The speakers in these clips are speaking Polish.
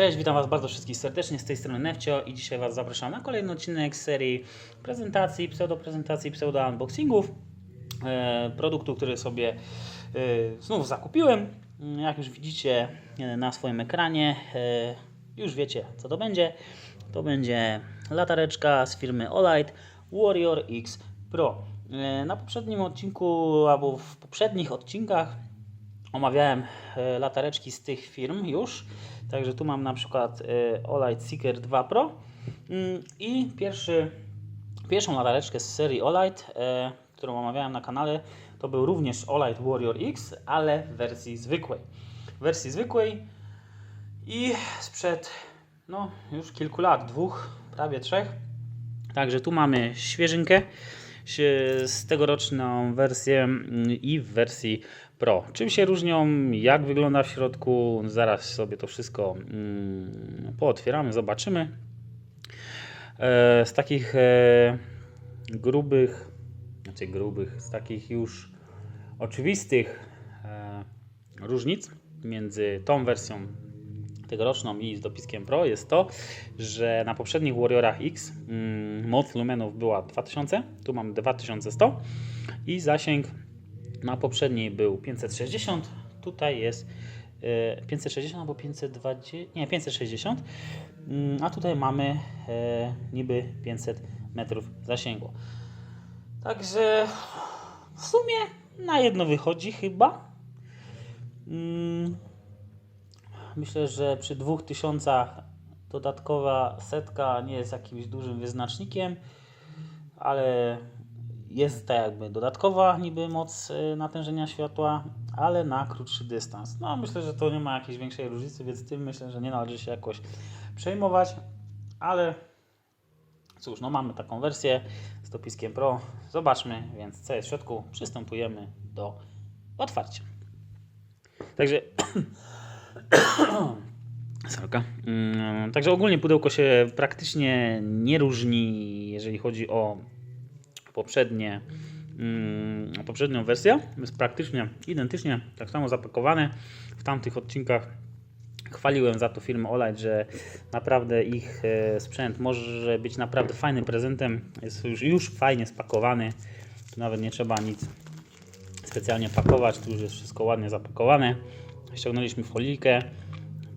Cześć, witam Was bardzo wszystkich serdecznie, z tej strony Nefcio i dzisiaj Was zapraszam na kolejny odcinek serii prezentacji, pseudo-prezentacji, pseudo-unboxingów e, produktu, który sobie e, znów zakupiłem. Jak już widzicie e, na swoim ekranie, e, już wiecie co to będzie. To będzie latareczka z firmy Olight Warrior X Pro. E, Na poprzednim odcinku albo w poprzednich odcinkach omawiałem e, latareczki z tych firm już. Także tu mam na przykład e, Olight Seeker 2 Pro Mm, i pierwszy, pierwszą latareczkę z serii Olight, e, którą omawiałem na kanale, to był również Olight Warrior X, ale w wersji zwykłej. W wersji zwykłej i sprzed no, już kilku lat, dwóch, prawie trzech. Także tu mamy świeżynkę z tegoroczną wersję mm, i w wersji Pro. Czym się różnią, jak wygląda w środku, zaraz sobie to wszystko mm, pootwieramy, zobaczymy. E, z takich e, grubych, znaczy grubych, z takich już oczywistych e, różnic między tą wersją tegoroczną i z dopiskiem Pro jest to, że na poprzednich Warriorach X mm, moc lumenów była 2000, tu mam 2100 i zasięg na poprzedniej był 560, tutaj jest e, 560 albo 520, nie 560, mm, a tutaj mamy e, niby 500 metrów zasięgu. Także w sumie na jedno wychodzi chyba. Mm, Myślę, że przy 2000 dodatkowa setka nie jest jakimś dużym wyznacznikiem, ale jest tak jakby dodatkowa niby moc y, natężenia światła, ale na krótszy dystans. No myślę, że to nie ma jakiejś większej różnicy, więc tym myślę, że nie należy się jakoś przejmować, ale cóż, no mamy taką wersję z dopiskiem Pro. Zobaczmy więc co jest w środku. Przystępujemy do otwarcia. Także Sorka. Mm, Także ogólnie pudełko się praktycznie nie różni, jeżeli chodzi o poprzednie, mm, poprzednią wersję. Jest praktycznie identycznie tak samo zapakowane. W tamtych odcinkach chwaliłem za to firmę Olight, że naprawdę ich e, sprzęt może być naprawdę fajnym prezentem. Jest już, już fajnie spakowany. Tu nawet nie trzeba nic specjalnie pakować, tu już jest wszystko ładnie zapakowane. Ściągnęliśmy folijkę.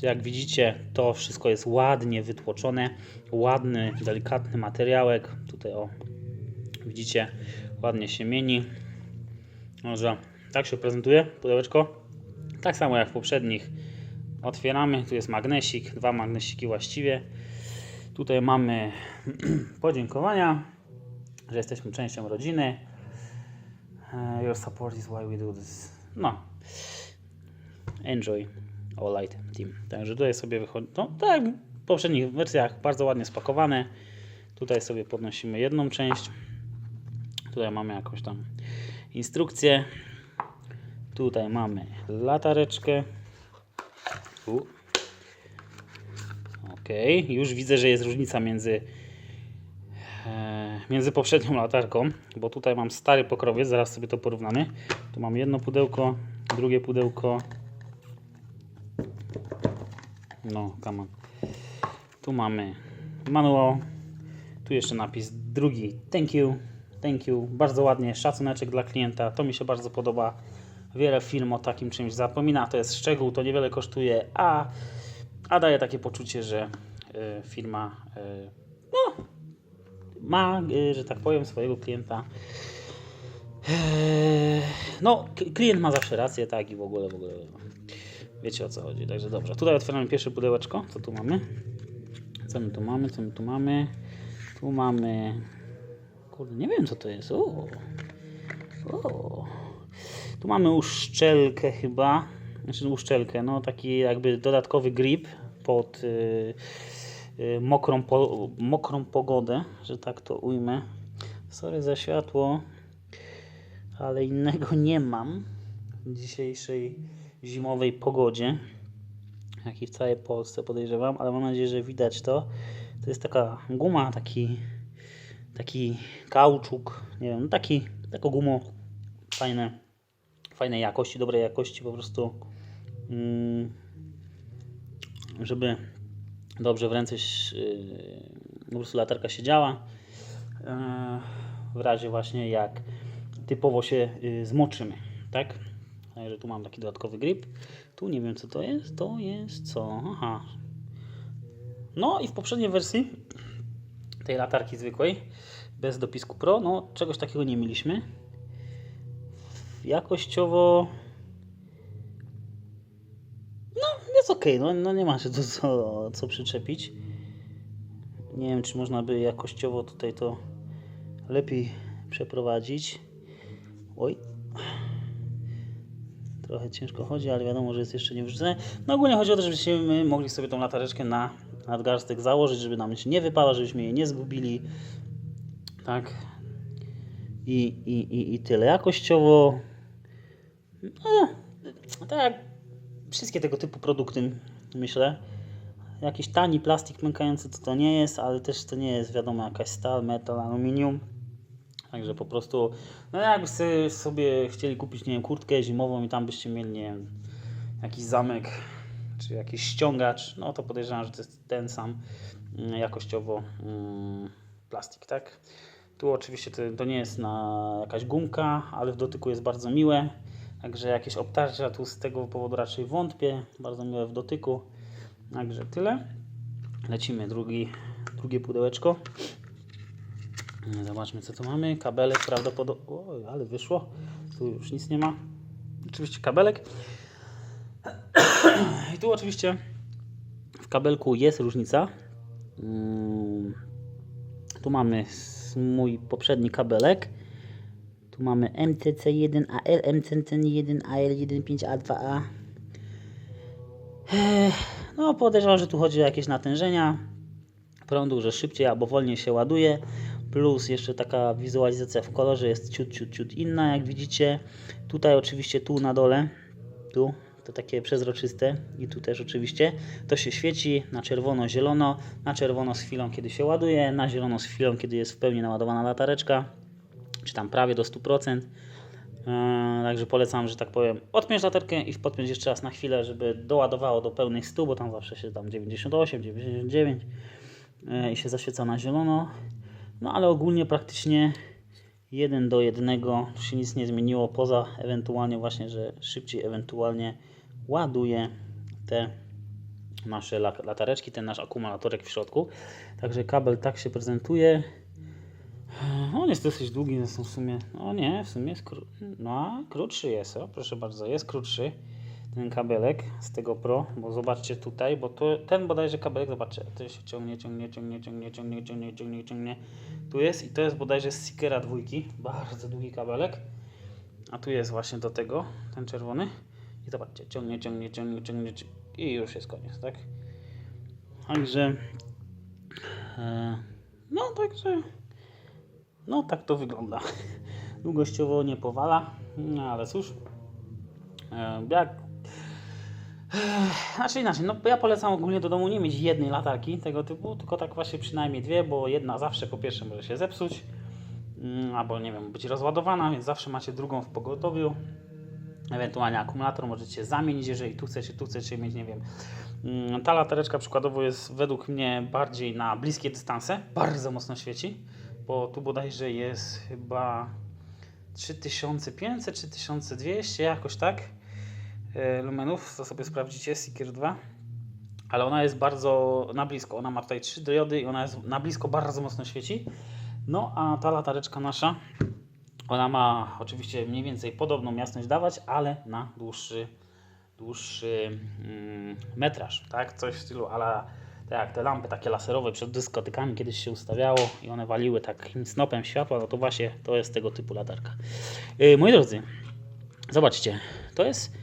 Jak widzicie, to wszystko jest ładnie wytłoczone. Ładny, delikatny materiałek. Tutaj o, widzicie, ładnie się mieni. Może tak się prezentuje pudełeczko. Tak samo jak w poprzednich. Otwieramy, tu jest magnesik, dwa magnesiki właściwie. Tutaj mamy podziękowania, że jesteśmy częścią rodziny. Uh, your support is why we do this. No. Enjoy All Light Team. Także tutaj sobie wychodzi. No, tak jak w poprzednich wersjach, bardzo ładnie spakowane. Tutaj sobie podnosimy jedną część. Tutaj mamy jakąś tam instrukcję. Tutaj mamy latareczkę. U. Ok, już widzę, że jest różnica między e, między poprzednią latarką, bo tutaj mam stary pokrowiec, zaraz sobie to porównamy. Tu mam jedno pudełko, drugie pudełko. No, come on. Tu mamy manual. Tu jeszcze napis drugi. Thank you. Thank you. Bardzo ładnie. Szacuneczek dla klienta. To mi się bardzo podoba. Wiele firm o takim czymś zapomina. To jest szczegół, to niewiele kosztuje, a, a daje takie poczucie, że y, firma y, no, ma, y, że tak powiem, swojego klienta. No, klient ma zawsze rację, tak i w ogóle, w ogóle. Wiecie o co chodzi. Także dobrze. Tutaj otwieramy pierwsze pudełeczko. Co tu mamy? Co my tu mamy? Co my tu mamy? Tu mamy. Kurde, nie wiem co to jest. O. O. Tu mamy uszczelkę chyba. Znaczy uszczelkę, no taki jakby dodatkowy grip pod y, y, mokrą, po, mokrą pogodę, że tak to ujmę. Sorry za światło, ale innego nie mam w dzisiejszej zimowej pogodzie, jak i w całej Polsce podejrzewam, ale mam nadzieję, że widać to. To jest taka guma, taki, taki kauczuk, nie wiem, no taki, taką gumą fajne, fajnej jakości, dobrej jakości po prostu, mm, żeby dobrze w ręce yy, po prostu latarka siedziała. Yy, w razie właśnie jak typowo się yy, zmoczymy, tak? Także tu mam taki dodatkowy grip. Tu nie wiem co to jest. To jest co? Aha. No i w poprzedniej wersji tej latarki zwykłej, bez dopisku Pro, no czegoś takiego nie mieliśmy. Jakościowo no jest ok, no, no nie ma się tu co, co przyczepić. Nie wiem, czy można by jakościowo tutaj to lepiej przeprowadzić. Oj. Trochę ciężko chodzi, ale wiadomo, że jest jeszcze nie. No ogólnie chodzi o to, żebyśmy mogli sobie tą latareczkę na nadgarstek założyć, żeby nam się nie wypała, żebyśmy jej nie zgubili. Tak. I, i, i, i tyle. Jakościowo. No, tak wszystkie tego typu produkty, myślę. Jakiś tani plastik mękający to to nie jest, ale też to nie jest wiadomo jakaś stal, metal, aluminium. Także po prostu, no jakbyście sobie chcieli kupić, nie wiem, kurtkę zimową i tam byście mieli, nie wiem, jakiś zamek, czy jakiś ściągacz, no to podejrzewam, że to jest ten sam mm, jakościowo mm, plastik, tak? Tu oczywiście to, to nie jest na jakaś gumka, ale w dotyku jest bardzo miłe. Także jakieś obtarcia tu z tego powodu raczej wątpię. Bardzo miłe w dotyku. Także tyle. Lecimy drugi, drugie pudełeczko. Zobaczmy co tu mamy. Kabelek prawdopodobnie... O, ale wyszło. Tu już nic nie ma. Oczywiście kabelek. I tu oczywiście w kabelku jest różnica. Mm, Tu mamy mój poprzedni kabelek. Tu mamy MTC1AL, MTC1AL15A2A. No, podejrzewam, że tu chodzi o jakieś natężenia prądu, że szybciej albo wolniej się ładuje. Plus jeszcze taka wizualizacja w kolorze jest ciut, ciut, ciut inna, jak widzicie. Tutaj oczywiście tu na dole, tu to takie przezroczyste i tu też oczywiście to się świeci na czerwono, zielono, na czerwono z chwilą kiedy się ładuje, na zielono z chwilą kiedy jest w pełni naładowana latareczka, czy tam prawie do 100%. Eee, Także polecam, że tak powiem, odpiąć latarkę i podpiąć jeszcze raz na chwilę, żeby doładowało do pełnych 100, bo tam zawsze się tam 98, 99 eee, i się zaświeca na zielono. No ale ogólnie praktycznie 1 do 1 się nic nie zmieniło, poza ewentualnie właśnie, że szybciej ewentualnie ładuje te nasze la- latareczki, ten nasz akumulatorek w środku. Także kabel tak się prezentuje. On jest dosyć długi, zresztą w sumie. O nie, w sumie jest no, krótszy jest, o, proszę bardzo, jest krótszy ten kabelek z tego Pro, bo zobaczcie tutaj, bo to, ten bodajże kabelek, zobaczcie, to się ciągnie, ciągnie, ciągnie, ciągnie, ciągnie, ciągnie, ciągnie, ciągnie, tu jest i to jest bodajże z Seekera dwójki, bardzo długi kabelek, a tu jest właśnie do tego, ten czerwony i zobaczcie, ciągnie, ciągnie, ciągnie, ciągnie ciągnie i już jest koniec, tak? Także e, no, także no tak to wygląda. Długościowo nie powala, no ale cóż. E, Jak. Znaczy inaczej, no ja polecam ogólnie do domu nie mieć jednej latarki tego typu, tylko tak właśnie przynajmniej dwie, bo jedna zawsze po pierwsze może się zepsuć, mm, albo nie wiem, być rozładowana, więc zawsze macie drugą w pogotowiu. Ewentualnie akumulator możecie zamienić, jeżeli tu chcecie, tu chcecie mieć, nie wiem. mm, Ta latareczka przykładowo jest według mnie bardziej na bliskie dystanse, bardzo mocno świeci, bo tu bodajże jest chyba 3500 czy 1200, jakoś tak lumenów, to sobie sprawdzicie, Seeker 2. Ale ona jest bardzo na blisko, ona ma tutaj trzy diody i ona jest na blisko, bardzo mocno świeci. No a ta latareczka nasza, ona ma oczywiście mniej więcej podobną jasność dawać, ale na dłuższy, dłuższy mm, metraż, tak? Coś w stylu ala tak te lampy takie laserowe przed dyskotykami kiedyś się ustawiało i one waliły takim snopem światła, no to właśnie to jest tego typu latarka. Yy, moi drodzy, zobaczcie, to jest,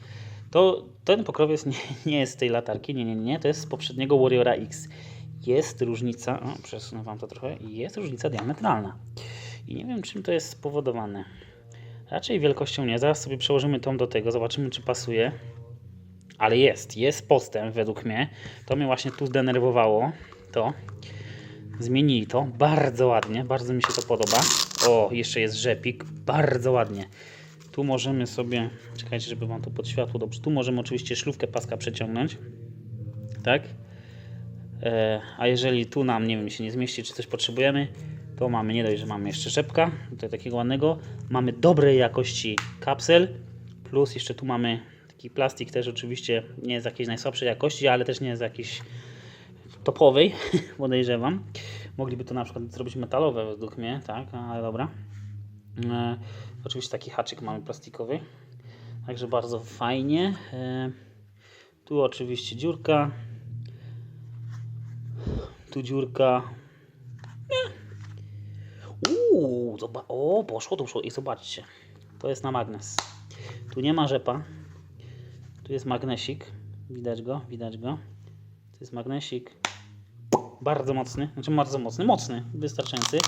to, ten pokrowiec nie, nie jest z tej latarki, nie, nie, nie, to jest z poprzedniego Warriora X. Jest różnica, o, przesunę Wam to trochę, jest różnica diametralna. I nie wiem czym to jest spowodowane. Raczej wielkością nie, zaraz sobie przełożymy tą do tego, zobaczymy czy pasuje. Ale jest, jest postęp według mnie. To mnie właśnie tu zdenerwowało. To. Zmienili to. Bardzo ładnie. Bardzo mi się to podoba. O, jeszcze jest rzepik. Bardzo ładnie. Tu możemy sobie... Czekajcie, żeby Wam to pod światło dobrze. Tu możemy oczywiście szlówkę paska przeciągnąć. Tak. E, a jeżeli tu nam, nie wiem, się nie zmieści, czy coś potrzebujemy, to mamy nie dość, że mamy jeszcze rzepka, tutaj takiego ładnego, mamy dobrej jakości kapsel, plus jeszcze tu mamy taki plastik też oczywiście nie jest jakiejś najsłabszej jakości, ale też nie jest jakiś topowej, podejrzewam. Mogliby to na przykład zrobić metalowe według mnie, tak, ale dobra. E, oczywiście taki haczyk mamy plastikowy, także bardzo fajnie. E, tu oczywiście dziurka, tu dziurka. Uuu, o, poszło, to poszło i zobaczcie, to jest na magnes. Tu nie ma rzepa, tu jest magnesik, widać go, widać go. To jest magnesik, bardzo mocny, znaczy bardzo mocny, mocny, wystarczający,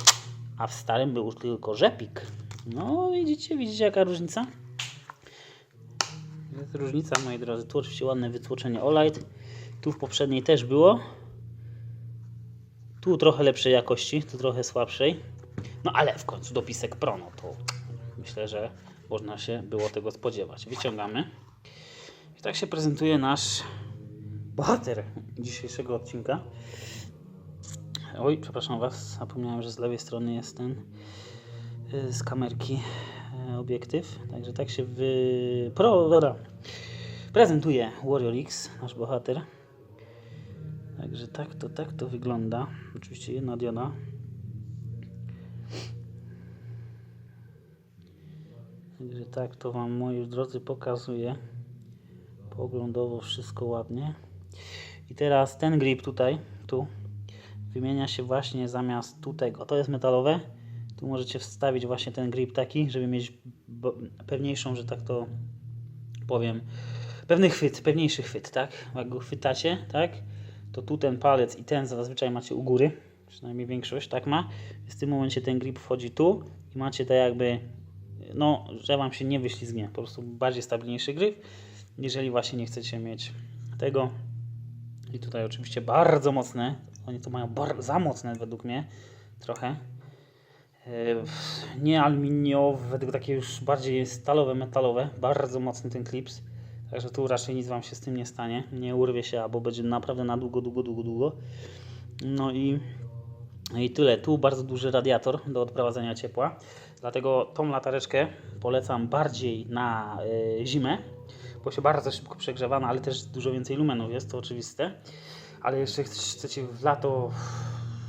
a w starym był tylko rzepik. No widzicie, widzicie jaka różnica? Jest różnica, moi drodzy. Tu oczywiście ładne wytłoczenie Olight. Tu w poprzedniej też było. Tu trochę lepszej jakości, tu trochę słabszej. No ale w końcu dopisek Pro, no to myślę, że można się było tego spodziewać. Wyciągamy. I tak się prezentuje nasz bohater dzisiejszego odcinka. Oj, przepraszam Was, zapomniałem, że z lewej strony jest ten y, z kamerki y, obiektyw. Także tak się wy... Pro, dobra. prezentuje Warrior X, nasz bohater. Także tak to, tak to wygląda. Oczywiście jedna dioda. Także tak to Wam, moi drodzy, pokazuję. Poglądowo wszystko ładnie. I teraz ten grip tutaj, tu, wymienia się właśnie zamiast tu tego. To jest metalowe. Tu możecie wstawić właśnie ten grip taki, żeby mieć pewniejszą, że tak to powiem, pewny chwyt, pewniejszy chwyt, tak? Jak go chwytacie, tak? To tu ten palec i ten zazwyczaj macie u góry, przynajmniej większość tak ma. W tym momencie ten grip wchodzi tu i macie tak jakby, no, że Wam się nie wyślizgnie, po prostu bardziej stabilniejszy gryf, jeżeli właśnie nie chcecie mieć tego. I tutaj oczywiście bardzo mocne, oni to mają za mocne według mnie, trochę. Yy, Nie aluminiowe, tylko takie już bardziej stalowe, metalowe. Bardzo mocny ten klips. Także tu raczej nic Wam się z tym nie stanie. Nie urwie się, albo będzie naprawdę na długo, długo, długo, długo. No i, i tyle. Tu bardzo duży radiator do odprowadzania ciepła. Dlatego tą latareczkę polecam bardziej na y, zimę, bo się bardzo szybko przegrzewa, no ale też dużo więcej lumenów jest, to oczywiste. Ale jeszcze ch- chcecie w lato,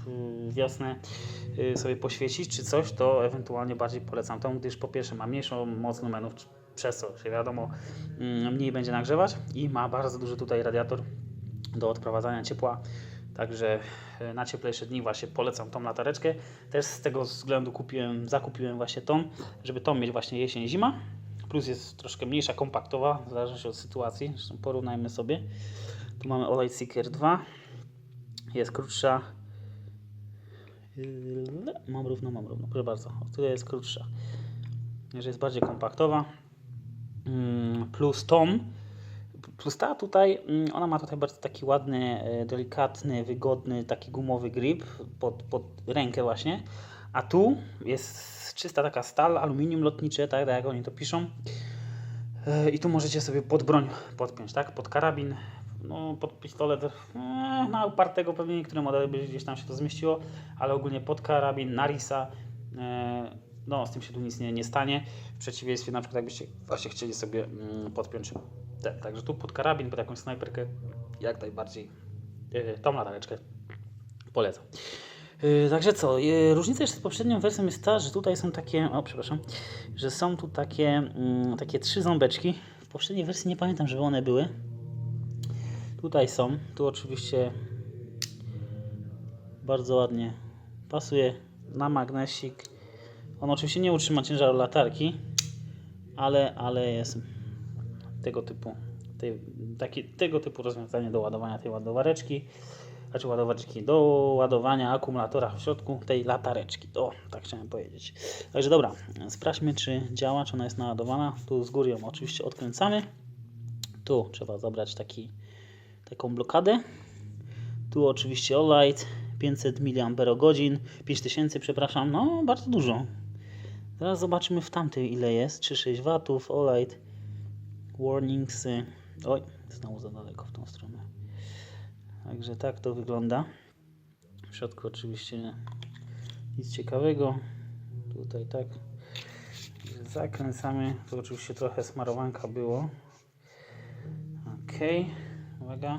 w wiosnę y, sobie poświecić czy coś, to ewentualnie bardziej polecam tą, gdyż po pierwsze ma mniejszą moc lumenów, przez co się wiadomo mm, mniej będzie nagrzewać i ma bardzo duży tutaj radiator do odprowadzania ciepła. Także e, na cieplejsze dni właśnie polecam tą latareczkę. Też z tego względu kupiłem, zakupiłem właśnie tą, żeby tą mieć właśnie jesień, zima. Plus jest troszkę mniejsza, kompaktowa, w zależności od sytuacji. Zresztą porównajmy sobie. Tu mamy Olay Seeker 2. Jest krótsza. Mam równo, mam równo. Proszę bardzo. O, Tutaj jest krótsza. Że jest bardziej kompaktowa. Mm, Plus tom. Plus ta tutaj, mm, ona ma tutaj bardzo taki ładny, e, delikatny, wygodny, taki gumowy grip pod, pod rękę właśnie. A tu jest czysta taka stal, aluminium lotnicze, tak, tak jak oni to piszą. E, I tu możecie sobie pod broń podpiąć, tak? Pod karabin, no pod pistolet, e, na upartego pewnie niektóre modele by gdzieś tam się to zmieściło, ale ogólnie pod karabin, na risa, e, no z tym się tu nic nie, nie stanie. W przeciwieństwie na przykład jakbyście właśnie chcieli sobie mm, podpiąć ten, także tu pod karabin, pod jakąś snajperkę, jak najbardziej e, tą latareczkę polecam. Yy, Także co, yy, różnica jeszcze z poprzednią wersją jest ta, że tutaj są takie, o przepraszam, że są tu takie, mm, takie trzy ząbeczki. W poprzedniej wersji nie pamiętam, żeby one były. Tutaj są, tu oczywiście bardzo ładnie pasuje na magnesik. On oczywiście nie utrzyma ciężaru latarki, ale, ale jest tego typu, tej, taki, tego typu rozwiązanie do ładowania tej ładowareczki znaczy ładowareczki do ładowania akumulatora w środku tej latareczki. O, tak chciałem powiedzieć. Także dobra, sprawdźmy czy działa, czy ona jest naładowana. Tu z góry ją oczywiście odkręcamy. Tu trzeba zabrać taki, taką blokadę. Tu oczywiście Olight 500 mAh, 5000 przepraszam, no bardzo dużo. Teraz zobaczymy w tamtej ile jest, 3,6 W, Olight, warningsy, oj, znowu za daleko w tą stronę. Także tak to wygląda. W środku oczywiście nic ciekawego. Tutaj tak. Zakręcamy. Tu oczywiście trochę smarowanka było. Ok. Uwaga.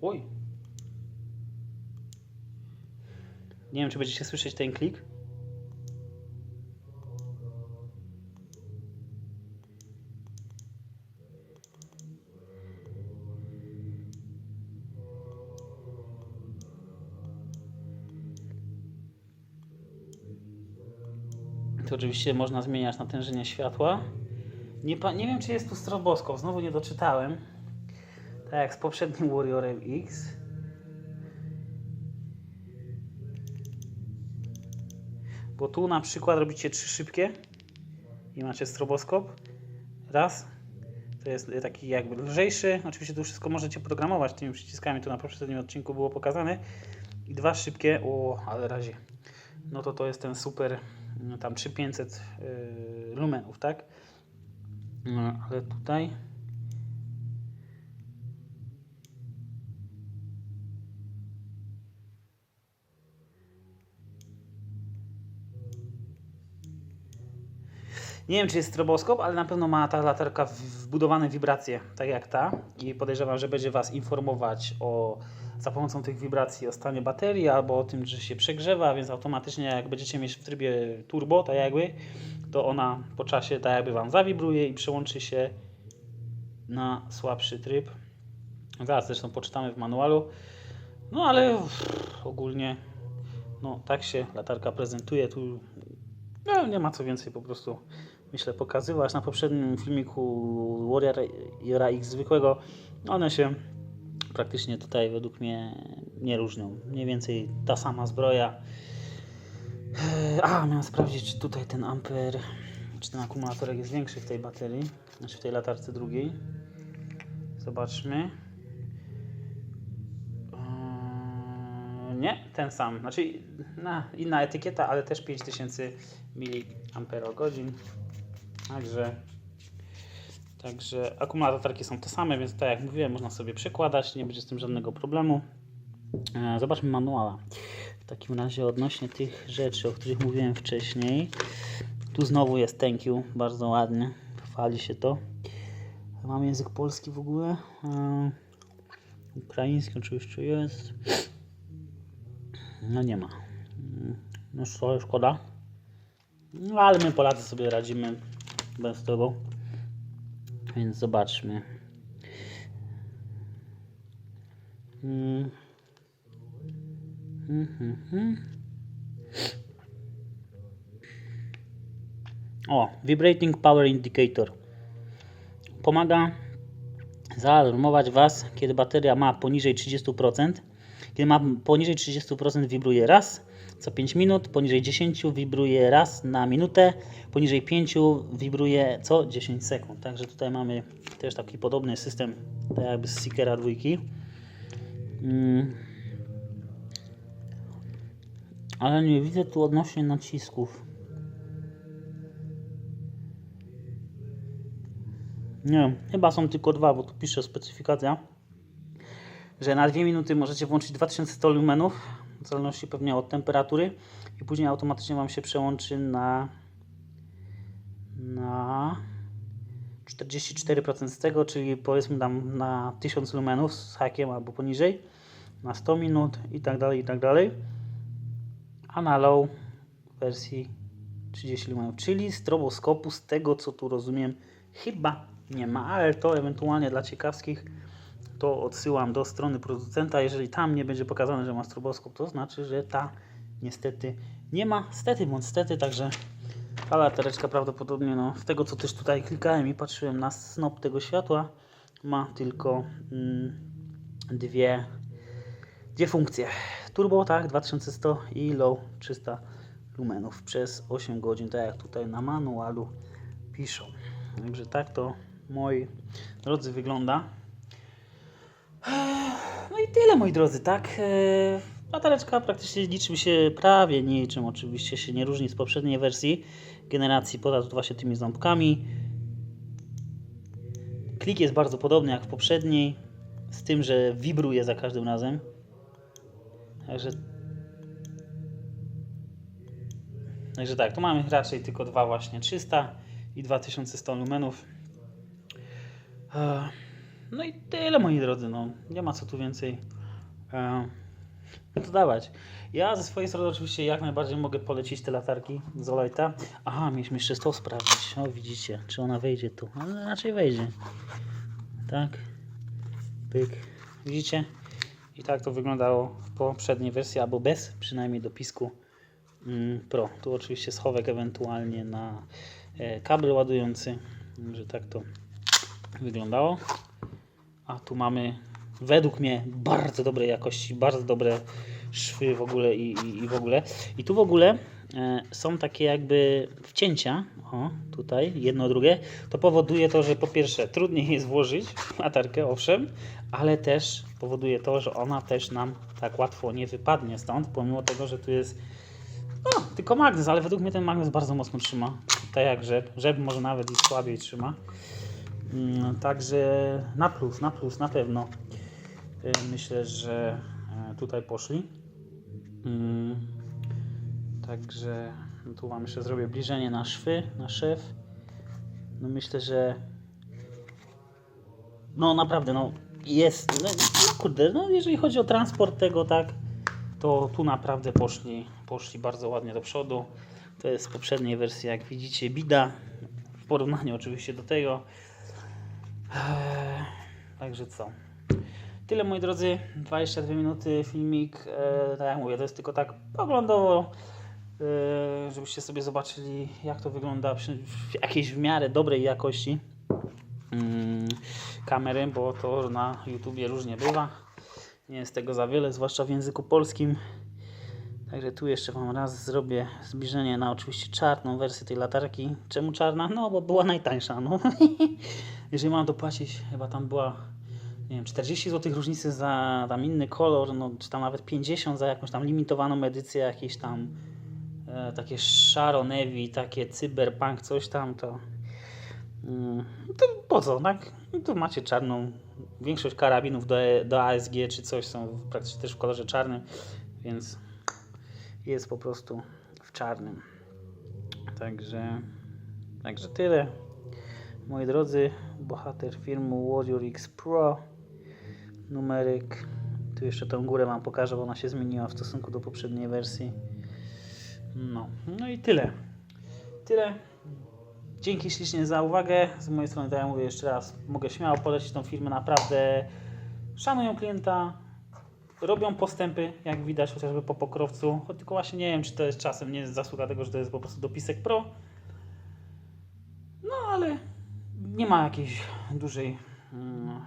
Oj. Nie wiem, czy będziecie słyszeć ten klik. To oczywiście można zmieniać natężenie światła. Nie, nie wiem, czy jest tu stroboskop. Znowu nie doczytałem. Tak jak z poprzednim Warriorem X. Bo tu na przykład robicie trzy szybkie i macie stroboskop. Raz. To jest taki jakby lżejszy. Oczywiście tu wszystko możecie programować tymi przyciskami. Tu na poprzednim odcinku było pokazane. I dwa szybkie. O, ale razie. No to to jest ten super, tam 3500 yy, lumenów, tak? No, ale tutaj Nie wiem, czy jest stroboskop, ale na pewno ma ta latarka wbudowane wibracje, tak jak ta. I podejrzewam, że będzie Was informować o, za pomocą tych wibracji o stanie baterii albo o tym, że się przegrzewa, więc automatycznie jak będziecie mieć w trybie turbo, tak jakby, to ona po czasie tak jakby Wam zawibruje i przełączy się na słabszy tryb. Zaraz zresztą poczytamy w manualu. No ale ogólnie no tak się latarka prezentuje. Tu no, nie ma co więcej po prostu myślę pokazywać. Na poprzednim filmiku Warriora X zwykłego one się praktycznie tutaj według mnie nie różnią. Mniej więcej ta sama zbroja. Eee, A, miałem sprawdzić, czy tutaj ten amper, czy ten akumulatorek jest większy w tej baterii, znaczy w tej latarce drugiej. Zobaczmy. Eee, Nie, ten sam. Znaczy na, inna etykieta, ale też 5000 mAh. Także, także akumulatorki są te same, więc tak jak mówiłem, można sobie przekładać, nie będzie z tym żadnego problemu. E, Zobaczmy manuala. W takim razie odnośnie tych rzeczy, o których mówiłem wcześniej. Tu znowu jest thank you, bardzo ładnie. Chwali się to. Mam język polski w ogóle. E, Ukraiński oczywiście jest. No nie ma. Mm, No trochę szkoda. No ale my Polacy sobie radzimy bez tego. Więc zobaczmy. O, Vibrating Power Indicator. Pomaga zaalarmować Was, kiedy bateria ma poniżej 30%. Kiedy ma poniżej 30% wibruje raz co 5 minut, poniżej 10 wibruje raz na minutę, poniżej 5 wibruje co 10 sekund. Także tutaj mamy też taki podobny system, tak jakby z Seekera dwójki. Mm. Ale nie widzę tu odnośnie nacisków. Nie, chyba są tylko dwa, bo tu pisze specyfikacja, że na 2 minuty możecie włączyć 2100 lumenów, w zależności pewnie od temperatury i później automatycznie Wam się przełączy na na 44% z tego, czyli powiedzmy tam na 1000 lumenów z hakiem albo poniżej, na 100 minut i tak dalej, i tak dalej. A na low wersji 30 lumenów, czyli stroboskopu z tego co tu rozumiem chyba nie ma, ale to ewentualnie dla ciekawskich to odsyłam do strony producenta. Jeżeli tam nie będzie pokazane, że ma stroboskop, to znaczy, że ta niestety nie ma. Stety bądź stety, także ta latareczka prawdopodobnie, no, z tego co też tutaj klikałem i patrzyłem na snop tego światła, ma tylko mm, dwie, dwie funkcje. Turbo, tak, 2100 i low 300 lumenów przez 8 godzin, tak jak tutaj na manualu piszą. Także tak to, moi drodzy, wygląda. No i tyle, moi drodzy, tak? Latareczka praktycznie niczym się, prawie niczym oczywiście się nie różni z poprzedniej wersji generacji, poza właśnie tymi ząbkami. Klik jest bardzo podobny jak w poprzedniej. z tym, że wibruje za każdym razem. Także Także tak, tu mamy raczej tylko dwa właśnie 300 i 2100 lumenów. No i tyle moi drodzy, no nie ma co tu więcej e, dodawać. Ja ze swojej strony oczywiście jak najbardziej mogę polecić te latarki z. Aha, mieliśmy jeszcze to sprawdzić. O widzicie, czy ona wejdzie tu, ale raczej wejdzie. Tak, pyk, widzicie? I tak to wyglądało w poprzedniej wersji, albo bez przynajmniej dopisku mm, Pro. Tu oczywiście schowek ewentualnie na e, kabel ładujący, że tak to wyglądało. A tu mamy według mnie bardzo dobrej jakości, bardzo dobre szwy w ogóle i, i, i w ogóle. I tu w ogóle e, są takie jakby wcięcia, o tutaj jedno drugie, to powoduje to, że po pierwsze trudniej jest włożyć latarkę, owszem, ale też powoduje to, że ona też nam tak łatwo nie wypadnie stąd, pomimo tego, że tu jest no, tylko magnes, ale według mnie ten magnes bardzo mocno trzyma, tak jak rzep, rzep może nawet i słabiej trzyma. Mm, Także na plus, na plus, na pewno. Y, Myślę, że e, tutaj poszli. Mm, Także no tu Wam jeszcze zrobię bliżenie na szwy, na szef. No myślę, że no naprawdę, no jest, no, no kurde, no jeżeli chodzi o transport tego, tak, to tu naprawdę poszli, poszli bardzo ładnie do przodu. To jest z poprzedniej wersji, jak widzicie, bida. W porównaniu oczywiście do tego. Eee, Także co? Tyle moi drodzy, 22 minuty filmik, e, tak jak mówię, to jest tylko tak poglądowo, żebyście sobie zobaczyli jak to wygląda przy w jakiejś w miarę dobrej jakości mm, kamery, bo to na YouTubie różnie bywa, nie jest tego za wiele, zwłaszcza w języku polskim. Także tu jeszcze Wam raz zrobię zbliżenie na oczywiście czarną wersję tej latarki. Czemu czarna? No bo była najtańsza. No. Jeżeli mam dopłacić, chyba tam była nie wiem, 40 zł różnicy za tam inny kolor, no, czy tam nawet 50 za jakąś tam limitowaną edycję, jakieś tam e, takie szaro Navy, takie cyberpunk, coś tam, to, mm, to po co, tak? No tu macie czarną, większość karabinów do, do ASG czy coś są praktycznie też w kolorze czarnym, więc jest po prostu w czarnym. Także, także tyle. Moi drodzy, bohater firmy Warrior X Pro, numeryk. Tu jeszcze tą górę Wam pokażę, bo ona się zmieniła w stosunku do poprzedniej wersji. No, no i tyle. Tyle. Dzięki ślicznie za uwagę. Z mojej strony, tak jak mówię jeszcze raz, mogę śmiało polecić tą firmę. Naprawdę szanują klienta, robią postępy, jak widać chociażby po pokrowcu. Choć Tylko właśnie nie wiem, czy to jest czasem nie jest zasługa tego, że to jest po prostu dopisek Pro. No ale nie ma jakiejś dużej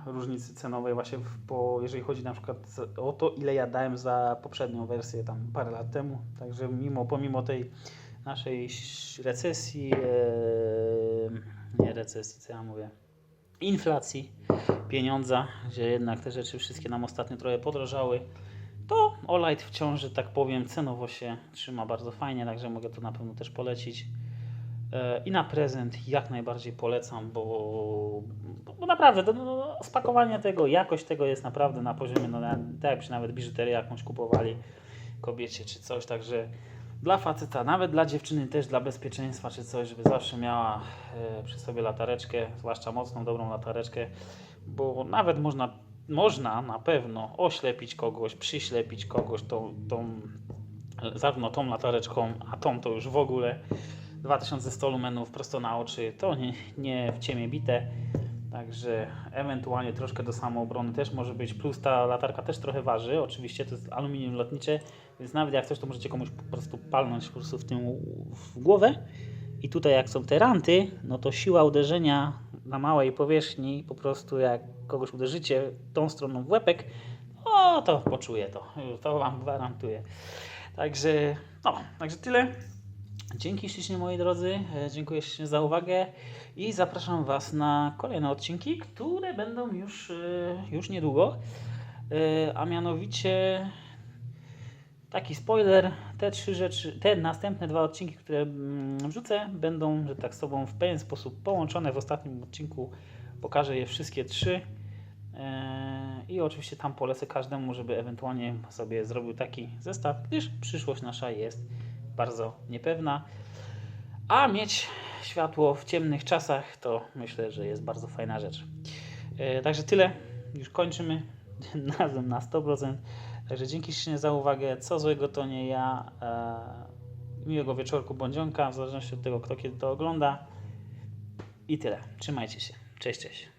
różnicy cenowej właśnie, w, po, jeżeli chodzi na przykład o to, ile ja dałem za poprzednią wersję tam parę lat temu. Także mimo, pomimo tej naszej recesji, e, nie recesji, co ja mówię, inflacji pieniądza, gdzie jednak te rzeczy wszystkie nam ostatnio trochę podrożały, to Olight wciąż, że tak powiem, cenowo się trzyma bardzo fajnie, także mogę to na pewno też polecić. E, I na prezent jak najbardziej polecam, bo, bo, naprawdę no, no, spakowanie tego, jakość tego jest naprawdę na poziomie, no, tak jakbyście nawet biżuterię jakąś kupowali kobiecie czy coś, także dla faceta, nawet dla dziewczyny też dla bezpieczeństwa czy coś, żeby zawsze miała e, przy sobie latareczkę, zwłaszcza mocną, dobrą latareczkę, bo nawet można, można na pewno oślepić kogoś, przyślepić kogoś tą, tą zarówno tą latareczką, a tą to już w ogóle. 2100 lumenów prosto na oczy, to nie, nie w ciemię bite. Także ewentualnie troszkę do samoobrony też może być. Plus ta latarka też trochę waży. Oczywiście to jest aluminium lotnicze, więc nawet jak coś, to możecie komuś po prostu palnąć po prostu w tym w głowę. I tutaj jak są te ranty, no to siła uderzenia na małej powierzchni, po prostu jak kogoś uderzycie tą stroną w łepek, o to poczuję to. To Wam gwarantuję. Także, no, także tyle. Dzięki ślicznie moi drodzy, E, dziękuję ślicznie za uwagę i zapraszam Was na kolejne odcinki, które będą już, e, już niedługo, E, a mianowicie taki spoiler, te trzy rzeczy, te następne dwa odcinki, które mm, wrzucę, będą, że tak z sobą w pewien sposób połączone. W ostatnim odcinku pokażę je wszystkie trzy. I oczywiście tam polecę każdemu, żeby ewentualnie sobie zrobił taki zestaw, gdyż przyszłość nasza jest bardzo niepewna. A mieć światło w ciemnych czasach to myślę, że jest bardzo fajna rzecz. E, Także tyle. Już kończymy razem na 100%. Także dzięki ślicznie za uwagę. Co złego to nie ja. E, Miłego wieczorku bądźonka, w zależności od tego, kto kiedy to ogląda. I tyle. Trzymajcie się. Cześć, cześć.